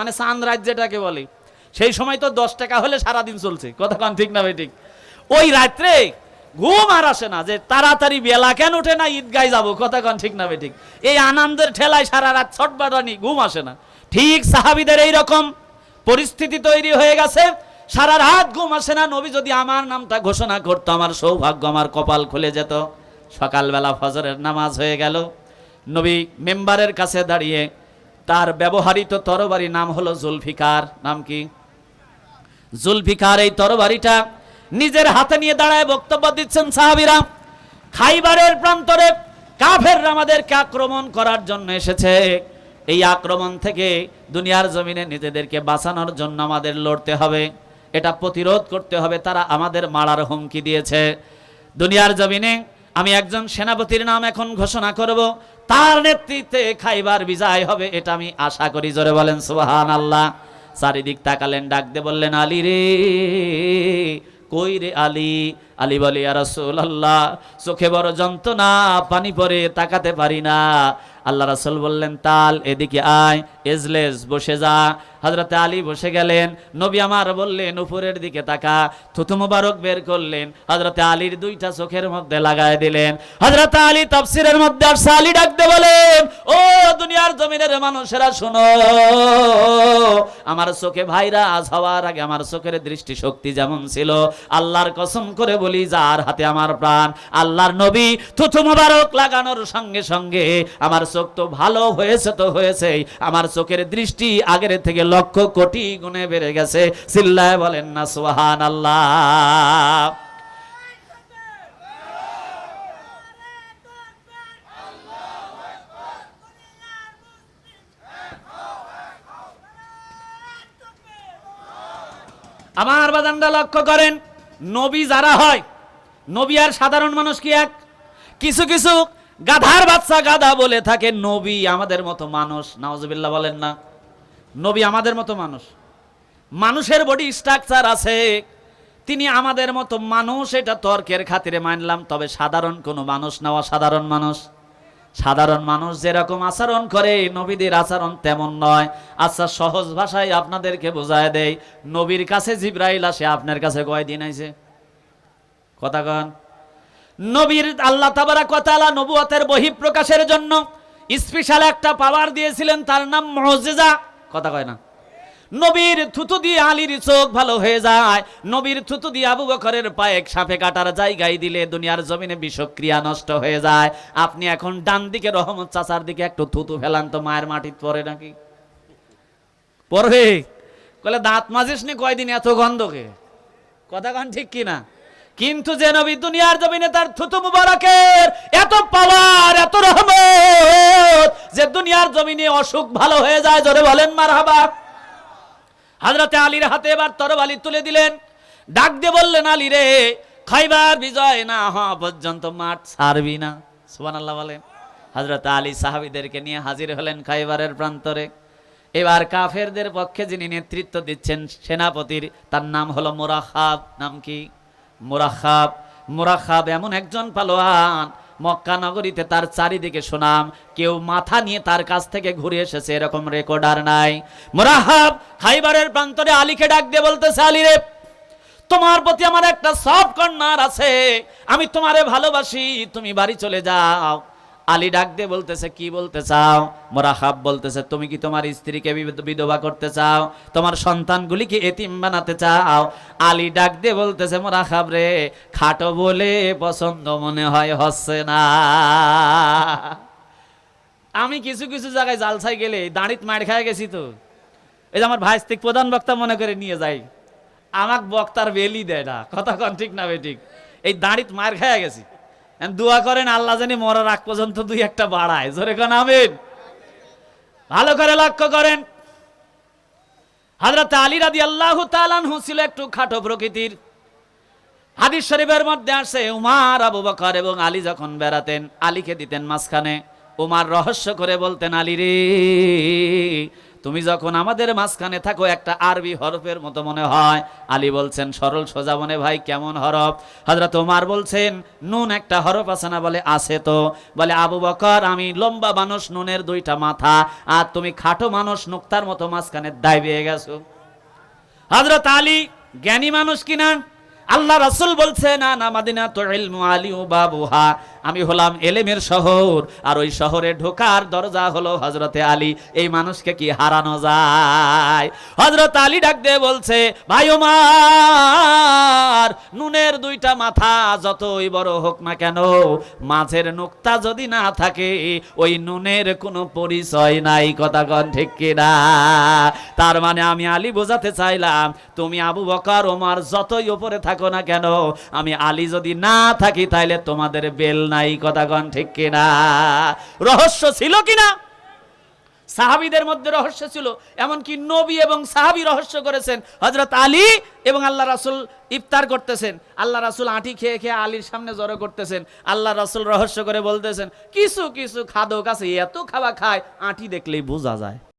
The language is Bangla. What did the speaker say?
মানে চাঁদ রাত যেটাকে বলে। সেই সময় তো দশ টাকা হলে সারাদিন চলছে। কথা কান ঠিক না ভাই ঠিক? ওই রাত্রে ঘুম আর আসে না যে তাড়াতাড়ি বেলা কেন ওঠে না, ঈদগায় যাব। কথা কান ঠিক না ভাই ঠিক? এই আনন্দের ঠেলায় সারা রাত ছটবাটানি, ঘুম আসে না। ঠিক সাহাবিদের এই রকম পরিস্থিতি তৈরি হয়ে গেছে। সারা রাত ঘুম আসে না। নবী যদি আমার নামটা ঘোষণা করতো, আমার সৌভাগ্য, আমার কপাল খুলে যেত। সকালবেলা ফজরের নামাজ হয়ে গেল। নবী মেম্বারের কাছে দাঁড়িয়ে তার ব্যবহারিত তরবারি নাম হলো জুলফিকার। নাম কি? জুলফিকার এই তরবারিটা নিজের হাতে নিয়ে দাঁড়ায় বক্তব্য দিচ্ছেন সাহাবিরা। খাইবারের প্রান্তরে কাফের আমাদেরকে আক্রমণ করার জন্য এসেছে। এই আক্রমণ থেকে দুনিয়ার জমিনে নিজেদেরকে বাঁচানোর জন্য আমাদের লড়তে হবে। এটা প্রতিরোধ করতে হবে। তারা আমাদের মারার হুমকি দিয়েছে। দুনিয়ার জমিনে আমি একজন সেনাপতির নাম এখন ঘোষণা করব। তার নেতৃত্বে খাইবার বিজয় হবে, এটা আমি আশা করি। জোরে বলেন সুবাহান আল্লাহ চারিদিক তাকালেন, ডাক বললেন, আলী রে কই রে আলী আলী বলে আল্লাহ চোখে বড় যন্ত্রণা, পানি পরে তাকাতে পারি না। আল্লাহ রাসুল বললেন, তাল, এদিকে আয়, এজলেস, বসে যা। হজরতে আলী বসে গেলেন, নবী আমার বললেন, উপরের দিকে তাকা। থুতু মুবারক বের করলেন হজরতে আলীর দুইটা চোখের মধ্যে লাগায় দিলেন। হজরতে আলী তাফসিরের মধ্যে আর আলী ডাকতে বলেন, ও দুনিয়ার জমিনের মানুষেরা, শোনো। আমার চোখে ভাইরা আজ হওয়ার আগে আমার চোখের দৃষ্টি শক্তি যেমন ছিল, আল্লাহর কসম করে বলি, যার হাতে আমার প্রাণ, আল্লাহর নবী থুথু মুবারক লাগানোর সঙ্গে সঙ্গে আমার চোখ তো ভালো হয়েছে তো হয়েছে আমার চোখের দৃষ্টি আগের থেকে লক্ষ কোটি গুণে বেড়ে গেছে। চিল্লায় বলেন না সোহান আল্লাহ আমার বাদানটা লক্ষ্য করেন, নবী যারা হয়, নবী আর সাধারণ মানুষ কি এক? কিছু কিছু গাধার বাচ্চা গাধা বলে থাকে, নবী আমাদের মতো মানুষ, নাওজবিল্লাহ বলেন না, নবী আমাদের মতো মানুষ। মানুষের বডি স্ট্রাকচার আছে, তিনি আমাদের মতো মানুষ, এটা তর্কের খাতিরে মানলাম, তবে সাধারণ কোনো মানুষ না, অসাধারণ মানুষ। সাধারণ মানুষ যেরকম আচরণ করে, নবীদের আচরণ তেমন নয়। আচ্ছা সহজ ভাষায় আপনাদেরকে বোঝায় দেয় নবীর কাছে জিব্রাইল আসে, আপনার কাছে কয়দিন আইছে? কথা কন। নবীর আল্লাহ তাবারা কথালা নবুয়তের বহিঃপ্রকাশের জন্য স্পেশাল একটা পাওয়ার দিয়েছিলেন, তার নাম মহজেজা কথা কয় না। নবীর থুতু দিয়ে আলীর চোখ ভালো হয়ে যায়। নবীর থুতু দিয়ে আবু বকরের পায়ে সাপে কাটার জায়গায় দিলে দুনিয়ার জমিনে বিষক্রিয়া নষ্ট হয়ে যায়। আপনি এখন ডান দিকে রহমত চাচার দিকে একটু থুতু ফেলান তো মায়ের মাটিত পরে নাকি? পরে কলে দাঁত মাজিস নি কয়দিন এত গন্ধকে কথা কন ঠিক কিনা কিন্তু যে নবী দুনিয়ার জমিনে তার থুতু মুবারকের এত পাওয়ার এত রহমত, যে দুনিয়ার জমিনে অসুখ ভালো হয়ে যায়, জোরে বলেন মারহাবা। হাজরতে আলীর হাতে এবার তরবালি তুলে দিলেন। ডাক দিয়ে বললেন, আলী রে, খাইবার বিজয় না হওয়া পর্যন্ত মাঠ ছাড়বি না। সুবান আল্লাহ বলেন। হাজরত আলী সাহাবিদেরকে নিয়ে হাজির হলেন খাইবারের প্রান্তরে। এবার কাফেরদের পক্ষে যিনি নেতৃত্ব দিচ্ছেন, সেনাপতির, তার নাম হলো মোরাখাব নাম কি? মোরাখাব মোরাখাব এমন একজন পালোয়ান মক্কা নগরীতে তার চারিদিকে শোনাম কেউ মাথা নিয়ে তার কাছ থেকে ঘুরে এসেছে, এরকম রেকর্ড আর নাই। মোরাহাব খাইবারের প্রান্তরে আলীকে ডাক দিয়ে বলতেছে, আলী রে, তোমার প্রতি আমার একটা সব কন্যার আছে, আমি তোমারে ভালোবাসি, তুমি বাড়ি চলে যাও। আলী ডাক দিয়ে বলতেছে, কি বলতে চাও? মোরাহাব বলতেছে, তুমি কি তোমার স্ত্রীকে বিধ- বিধবা করতে চাও? তোমার সন্তানগুলিকে এতিম বানাতে চাও? আলী ডাক দিয়ে বলতেছে মোরাহাব রে, খাটো বলে পছন্দ মনে হয় হচ্ছে না। আমি কিছু কিছু জায়গায় জালসাই গেলে দাঁড়িত মার খায় গেছি তো। এই যে আমার ভাইস্তিক প্রধান বক্তা মনে করে নিয়ে যাই। আমাক বক্তার বেলি দেয় না। কথা কন ঠিক না বে ঠিক। এই দাঁড়িত মার খায় গেছি। দোয়া করেন, আল্লাহ জানি মরার আগ পর্যন্ত দুই একটা বাড়ায়। জোরে কন আমিন? ভালো করে লক্ষ্য করেন। হাজরত আলী রাদি আল্লাহ তালানহু ছিল একটু খাটো প্রকৃতির। হাদিস শরীফের মধ্যে আসে, উমার, আবু বকর এবং আলী যখন বেড়াতেন, আলীকে দিতেন মাঝখানে। উমার রহস্য করে বলতেন, আলী রে তুমি যখন আমাদের মাঝখানে থাকো, একটা আরবি হরফের মতো মনে হয়। আলী বলছেন, সরল সোজা মনে, ভাই, কেমন হরফ? হজরত ওমার বলছেন, নুন একটা হরফ আছে না? বলে, আছে তো। বলে, আবু বকর, আমি লম্বা মানুষ, নুনের দুইটা মাথা, আর তুমি খাটো মানুষ, নুক্তার মতো মাঝখানে দায় পেয়ে গেছো। হজরত আলী, জ্ঞানী মানুষ কিনা? আল্লাহ রাসুল বলছে না না মাদিনা তো বাবুহা। আমি হলাম এলেমের শহর, আর ওই শহরে ঢোকার দরজা হলো হজরতে আলী। এই মানুষকে কি হারানো যায়? হজরত আলী ডাক দিয়ে বলছে, ভাই ওমার, নুনের দুইটা মাথা যতই বড় হোক না কেন, মাঝের নুক্তা যদি না থাকে, ওই নুনের কোনো পরিচয় নাই, কথা কন ঠিক কিনা? তার মানে আমি আলী বোঝাতে চাইলাম, তুমি আবু বকর, ওমার যতই উপরে থাকো না কেন, আমি আলী যদি না থাকি, তাইলে তোমাদের বেল নাই কথা কন ঠিক কিনা? রহস্য ছিল কিনা? সাহাবিদের মধ্যে রহস্য ছিল। এমনকি নবী এবং সাহাবি রহস্য করেছেন। হজরত আলী এবং আল্লাহ রাসুল ইফতার করতেছেন। আল্লাহ রাসুল আঁটি খেয়ে খেয়ে আলীর সামনে জড়ো করতেছেন। আল্লাহ রাসুল রহস্য করে বলতেছেন, কিছু কিছু খাদক আছে, এত খাওয়া খায়, আঁটি দেখলেই বোঝা যায়।